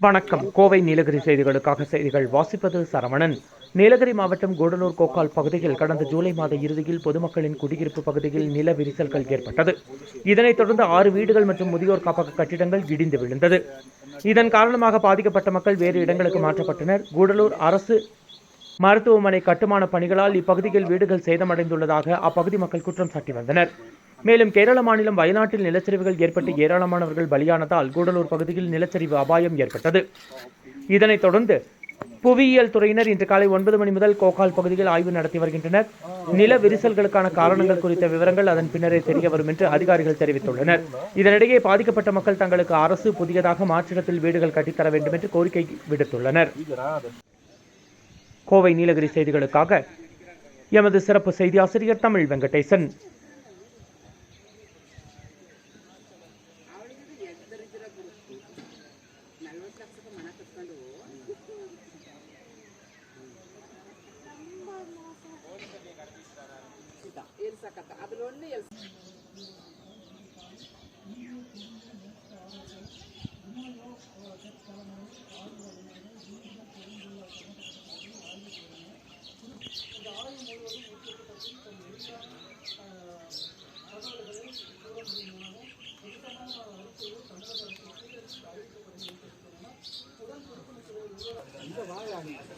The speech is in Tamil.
வணக்கம். கோவை நீலகிரி செய்திகளுக்காக செய்திகள். வாசிப்பது சரவணன். நீலகிரி மாவட்டம் கூடலூர் கோக்கால் பகுதியில் கடந்த ஜூலை மாத இறுதியில் பொதுமக்களின் குடியிருப்பு பகுதியில் நில விரிசல்கள் ஏற்பட்டது. இதனைத் தொடர்ந்து ஆறு வீடுகள் மற்றும் முதியோர் காப்பக கட்டிடங்கள் இடிந்து விழுந்தது. இதன் காரணமாக பாதிக்கப்பட்ட மக்கள் வேறு இடங்களுக்கு மாற்றப்பட்டனர். கூடலூர் அரசு மருத்துவமனை கட்டுமான பணிகளால் இப்பகுதியில் வீடுகள் சேதமடைந்துள்ளதாக அப்பகுதி மக்கள் குற்றம் சாட்டி வந்தனர். மேலும் கேரள மாநிலம் வயநாட்டில் நிலச்சரிவுகள் ஏற்பட்டு ஏராளமானவர்கள் பலியானதால் கூடலூர் பகுதியில் நிலச்சரிவு அபாயம் ஏற்பட்டது. இதனைத் தொடர்ந்து புவியியல் துறையினர் இன்று காலை ஒன்பது மணி முதல் கோகால் பகுதியில் ஆய்வு நடத்தி வருகின்றனர். நில விரிசல்களுக்கான காரணங்கள் குறித்த விவரங்கள் அதன் பின்னரே தெரிய வரும் என்று அதிகாரிகள் தெரிவித்துள்ளனர். இதனிடையே பாதிக்கப்பட்ட மக்கள் தங்களுக்கு அரசு புதியதாக மாற்றிடத்தில் வீடுகள் கட்டித்தர வேண்டும் என்று கோரிக்கை விடுத்துள்ளனர். கோவை நீலகிரி செய்திகளுக்காக எமது சிறப்பு செய்தி ஆசிரியர் தமிழ் வெங்கடேசன். ಲಕ್ಷದ ಮನ ಕಟ್ಕೊಂಡು ಎಲ್ಸಕತ್ತ ಅದ್ರೊಂದು ಎಲ್ಸ Miami.